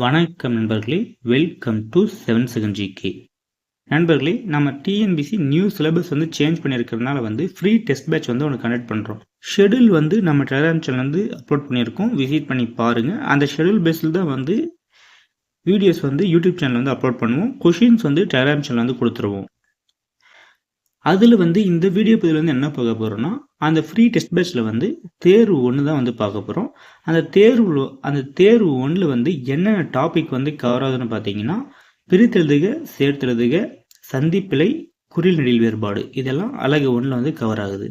வணக்கம் நண்பர்களே. Welcome to seven second GK நண்பர்களே நம்ம டிஎன்பிசி நியூ சிலபஸ் வந்து சேஞ்ச் பண்ணியிருக்கிறதுனால வந்து ஃப்ரீ டெஸ்ட் பேட்ச் வந்து ஒன்று கண்டக்ட் பண்ணுறோம் ஷெடியூல் வந்து நம்ம டெலிகிராம் சேனல் வந்து அப்லோட் பண்ணியிருக்கோம். விசிட் பண்ணி பாருங்கள் அந்த ஷெடியூல் பேஸில் தான் வந்து வீடியோஸ் வந்து யூடியூப் சேனல் வந்து அப்லோட் பண்ணுவோம். கொஷின்ஸ் வந்து டெலிகிராம் சேனல் வந்து கொடுத்துருவோம். அதில் வந்து இந்த வீடியோ பதிவில் வந்து என்ன பார்க்க போகிறோம்னா அந்த ஃப்ரீ டெஸ்ட் பேட்சில் வந்து தேர்வு ஒன்று தான் வந்து பார்க்க போகிறோம் அந்த தேர்வு அந்த தேர்வு ஒன்றில் வந்து என்னென்ன டாபிக் வந்து கவர் ஆகுதுன்னு பார்த்தீங்கன்னா பிரித்தெழுதுக சேர்த்தெழுதுக சந்திப்பிலை குறில் நெடில் வேறுபாடு இதெல்லாம் அழகு ஒன்றில் வந்து கவர் ஆகுது.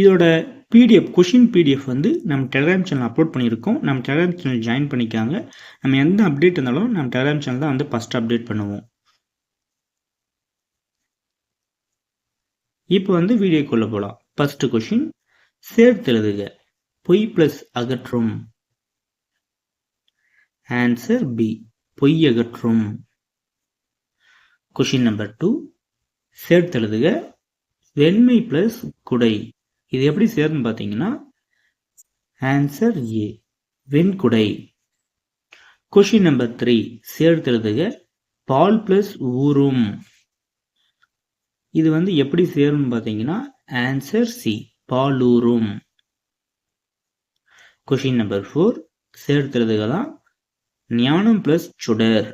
இதோட பிடிஎஃப் கொஷின் பிடிஎஃப் வந்து நம்ம டெலிகிராம் சேனல் அப்லோட் பண்ணியிருக்கோம். நம்ம டெலிகிராம் சேனல் ஜாயின் பண்ணிக்காங்க. நம்ம எந்த அப்டேட் இருந்தாலும் நம்ம டெலிகிராம் சேனல் தான் வந்து ஃபஸ்ட் அப்டேட் பண்ணுவோம். இப்போ வந்து வீடியோக்குள்ளே போகலாம் ஃபர்ஸ்ட் கொஷின் சேர்த்தெழுதுக. பொய் பிளஸ் அகற்றும். ஆன்சர் பி பொய் அகற்றும். கொஷின் நம்பர் டூ சேர்த்தெழுதுக. வெண்மை பிளஸ் குடை. இது எப்படி சேருன்னு பார்த்தீங்கன்னா ஆன்சர் ஏ வெண்குடை கொஷின் நம்பர் த்ரீ சேர்த்தெழுதுக. பால் பிளஸ் ஊரும் இது வந்து எப்படி சேரும்னு பார்த்தீங்கன்னா ஆன்சர் சி பாலூரும். கொஷின் நம்பர் ஃபோர் சேர்த்துறதுக்கு தான் ஞானம் பிளஸ் சுடர்.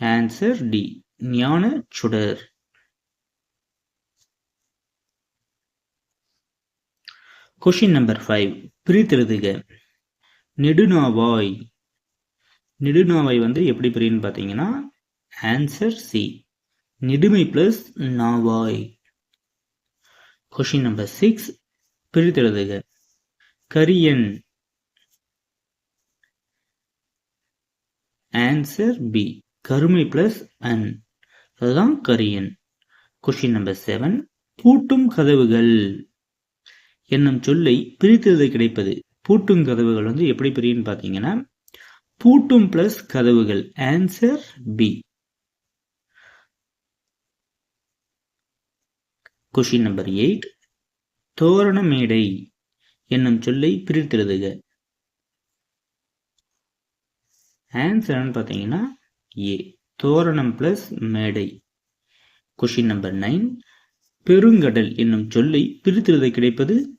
ஆன்சர் டி ஞான சுடர். கொஷின் நம்பர் ஃபைவ் பிரித்தெழுதுக. நெடுநாவாய். நெடுநாவாய் வந்து எப்படி பிரியுன்னு பார்த்தீங்கன்னா ஆன்சர் சி நெடுமை பிளஸ் நாவாய். கொஷின் நம்பர் சிக்ஸ் பிரித்தெழுதுக. கரியன் ஆன்சர் பி கருமை பிளஸ் அன் அதுதான் கரியன் கொஷின் நம்பர் செவன் பூட்டும் கதவுகள். என்னும் சொல்லை பிரித்தெழுத கிடைப்பது. பூட்டும் கதவுகள் வந்து எப்படி பிரியுன்னு பார்த்தீங்கன்னா பூட்டும் பிளஸ் கதவுகள். Answer B question number eight தோரண மேடை என்னும் சொல்லை பிரித்தெழுதுக. ஆன்சர்னு பார்த்தீங்கன்னா ஏ தோரணம் பிளஸ் மேடை. கொஷின் நம்பர் நைன் பெருங்கடல் என்னும் சொல்லை பிரித்தெழுத கிடைப்பது?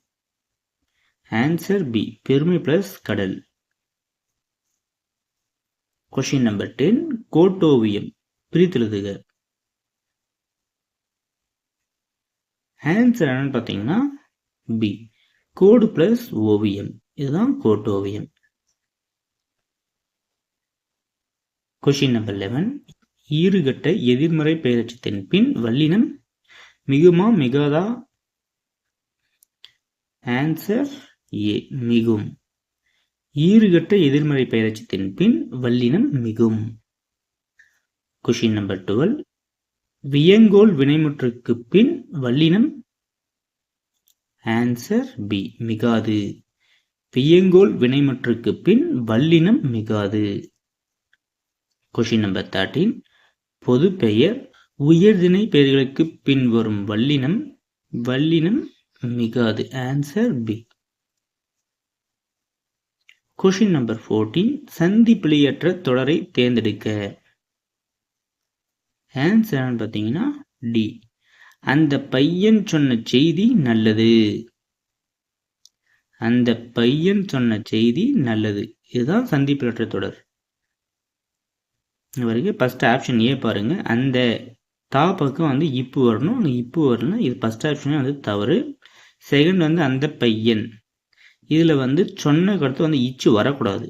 ஆன்சர் பி பெருமை பிளஸ் கடல். கொஷின் நம்பர் டென் கோட்டோவியம். பிரித்தெழுதுக. ஆன்சர் என்னன்னு பார்த்தீங்கன்னா பி கோடு பிளஸ் ஓவியம் இதுதான் கோட்டு ஓவியம் கொஷின் நம்பர் லெவன் ஈறுகட்ட எதிர்மறை பெயரட்சத்தின் பின் வல்லினம் மிகுமா மிகாதா? ஆன்சர் ஏ மிகும். ஈறுகட்ட எதிர்மறை பெயரட்சத்தின் பின் வல்லினம் மிகும். கொஷின் நம்பர் டுவெல் வியங்கோல் வினைமுற்றுக்கு பின் வல்லினம். Answer B மிகாது. வியங்கோல் வினைமுற்றுக்கு பின் வல்லினம் மிகாது. கொஷின் நம்பர் தேர்ட்டீன் பொது பெயர் உயர்திணை பெயர்களுக்கு பின் வரும் வல்லினம். வல்லினம் மிகாது. Answer B question number fourteen சந்தி பிழையற்ற தொடரை தேர்ந்தெடுக்க. ஆன்சர் பார்த்தீங்கன்னா டி அந்த பையன் சொன்ன செய்தி நல்லது. அந்த பையன் சொன்ன செய்தி நல்லது. இதுதான் சந்திப்பற்ற தொடர். வரைக்கும் ஃபஸ்ட் ஆப்ஷன் ஏ பாருங்க. அந்த தா பக்கம் வந்து இப்பு வரணும். அந்த இப்பு வரணும் இது ஃபஸ்ட் ஆப்ஷனே வந்து தவறு. செகண்ட் வந்து அந்த பையன். இதில் வந்து சொன்ன கருத்து வந்து இச்சு வரக்கூடாது.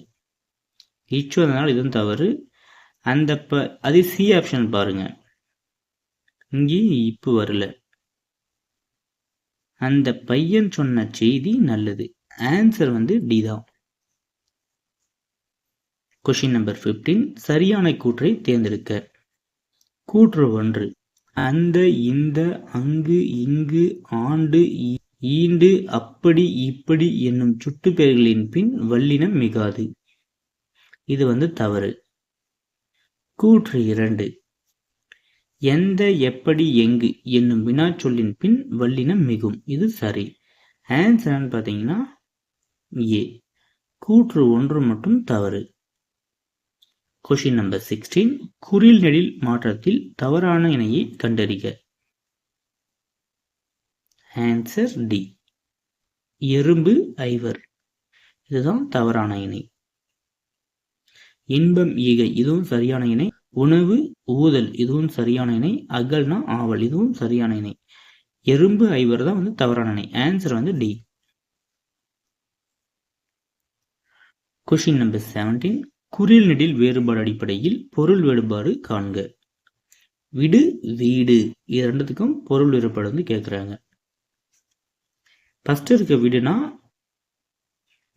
இச்சு வந்ததுனால இதுவும் தவறு. அந்த ப அது சி ஆப்ஷன் பாருங்க. இங்கேயும் இப்போ வரல. அந்த பையன் சொன்ன செய்தி நல்லது. ஆன்சர் வந்து டி தான். கொஷின் நம்பர் ஃபிஃப்டீன் சரியான கூற்றை தேர்ந்தெடுக்க. கூற்று ஒன்று. அந்த இந்த அங்கு இங்கு ஆண்டு ஈண்டு அப்படி இப்படி என்னும் சுட்டு பெயர்களின் பின் வல்லினம் மிகாது. இது வந்து தவறு. கூற்று இரண்டு. எந்த எப்படி எங்கு என்னும் வினாச்சொல்லின் பின் வல்லினம் மிகும். இது சரி. ஆன்சர்னு பார்த்தீங்கன்னா ஏ கூற்று ஒன்று மட்டும் தவறு. கொஷின் நம்பர் சிக்ஸ்டீன் குறில் நெடில் மாற்றத்தில் தவறான இணையை கண்டறிக. ஆன்சர் டி எறும்பு ஐவர். இதுதான் தவறான இணை. இன்பம் ஈகை இதுவும் சரியான இணை. உணவு ஊதல் இதுவும் சரியான இணை. அகல்னா ஆவல் இதுவும் சரியான இணை. எறும்பு ஐவர் தான் வந்து தவறான இணை. ஆன்சர் வந்து டி கொஷின் நம்பர் செவன்டீன் குறில் நெடில் வேறுபாடு அடிப்படையில் பொருள் வேறுபாடு காண்க. விடு வீடு. இது ரெண்டுத்துக்கும் பொருள் வேறுபாடு வந்து கேட்குறாங்க ஃபஸ்ட்டு இருக்க விடுனா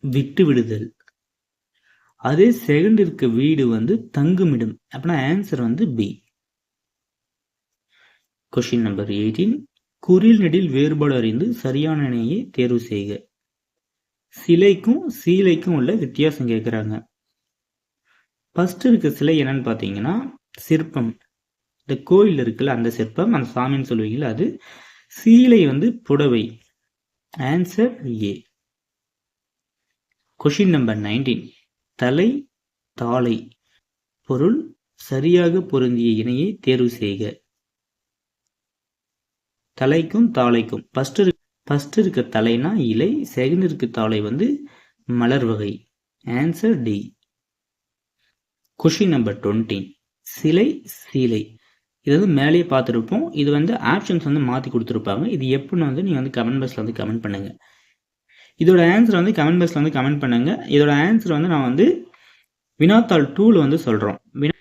விட்டு விடுதல். அதே செகண்ட் இருக்க வீடு வந்து தங்குமிடம். அப்படின்னா ஆன்சர் வந்து பி கொஷின் நம்பர் எயிட்டீன் குறில் நெடில் வேறுபாடு அறிந்து சரியான இணையை தேர்வு செய்க. சிலைக்கும் சீலைக்கும் உள்ள வித்தியாசம் கேட்குறாங்க ஃபர்ஸ்ட் இருக்க சிலை என்னன்னு பார்த்தீங்கன்னா சிற்பம். இந்த கோயில் இருக்குல்ல அந்த சிற்பம் அந்த சாமின்னு சொல்லுவீங்களா அது சீலை வந்து புடவை. Answer A question number nineteen தலை தாளை. பொருள் சரியாக பொருந்திய இணையை தேர்வு செய்க. தலைக்கும் தாளைக்கும். ஃபஸ்ட்டு ஃபர்ஸ்ட் இருக்க தலைனா இலை செகண்ட் இருக்க தாளை வந்து மலர் வகை. Answer D question number twenty சிலை சீலை. இது வந்து மேலேயே பார்த்துருப்போம். இது வந்து ஆப்ஷன்ஸ் வந்து மாற்றி கொடுத்துருப்பாங்க. இது எப்படின்னு வந்து நீங்கள் வந்து கமெண்ட் பாக்ஸில் வந்து கமெண்ட் பண்ணுங்கள் இதோட ஆன்சர் வந்து கமெண்ட் பாக்ஸில் வந்து கமெண்ட் பண்ணுங்கள் இதோட ஆன்சர் வந்து நான் வந்து வினாத்தாள் டூவில் வந்து சொல்கிறோம் வினா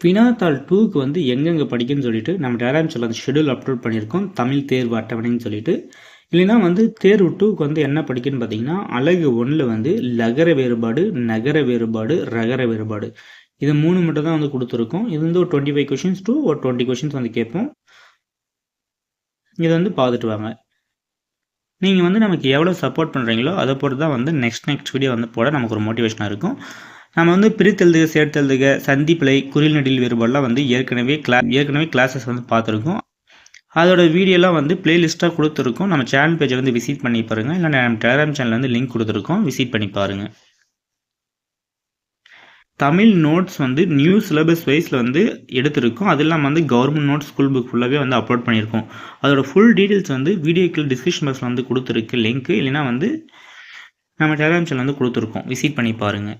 வினாத்தாள் டூக்கு வந்து எங்கெங்கே படிக்கணும்னு சொல்லிட்டு நம்ம டேராம் சொல்ல அந்த ஷெடியூல் அப்லோட் பண்ணியிருக்கோம். தமிழ் தேர்வு அட்டவணைன்னு சொல்லிட்டு. இல்லைன்னா வந்து தேர்வு டூக்கு வந்து என்ன படிக்கணும்னு பார்த்தீங்கன்னா அழகு ஒன்றில் வந்து லகர வேறுபாடு நகர வேறுபாடு ரகர வேறுபாடு. இது மூணு மட்டும் தான் வந்து கொடுத்துருக்கோம். இது வந்து ஒரு டுவெண்ட்டி ஃபைவ் கொஷின்ஸ் டூ ஒரு டுவெண்ட்டி கொஷின்ஸ் வந்து கேட்போம். இதை வந்து பார்த்துட்டு வாங்க. நீங்கள் வந்து நமக்கு எவ்வளோ சப்போர்ட் பண்ணுறீங்களோ அதை பொறுத்து தான் வந்து நெக்ஸ்ட் நெக்ஸ்ட் வீடியோ வந்து போட நமக்கு ஒரு மோட்டிவேஷனாக இருக்கும். நம்ம வந்து பிரித்தெழுதுக சேர்த்தெழுதுக சந்திப்பிலை குறில் நடில் வேறுபாடெலாம் வந்து ஏற்கனவே கிளா ஏற்கனவே கிளாஸஸ் வந்து பார்த்துருக்கோம். அதோட வீடியோலாம் வந்து பிளேலிஸ்ட்டாக கொடுத்துருக்கோம். நம்ம சேனல் பேஜை வந்து விசிட் பண்ணி பாருங்கள் இல்லை நம்ம டெலிகிராம் சேனல் வந்து லிங்க் கொடுத்துருக்கோம். விசிட் பண்ணி பாருங்கள் தமிழ் நோட்ஸ் வந்து நியூ சிலபஸ் வைஸில் வந்து எடுத்திருக்கோம். அது இல்லாமல் வந்து கவர்மெண்ட் நோட்ஸ் ஸ்கூல் புக் ஃபுல்லாகவே வந்து அப்லோட் பண்ணியிருக்கோம். அதோட ஃபுல் டீட்டெயில்ஸ் வந்து வீடியோக்கில் டிஸ்கிரிப்ஷன் பாக்ஸில் வந்து கொடுத்துருக்கு லிங்க் இல்லைனா வந்து நம்ம டெலிகிராம் சேனல் வந்து கொடுத்துருக்கோம். விசிட் பண்ணி பாருங்கள்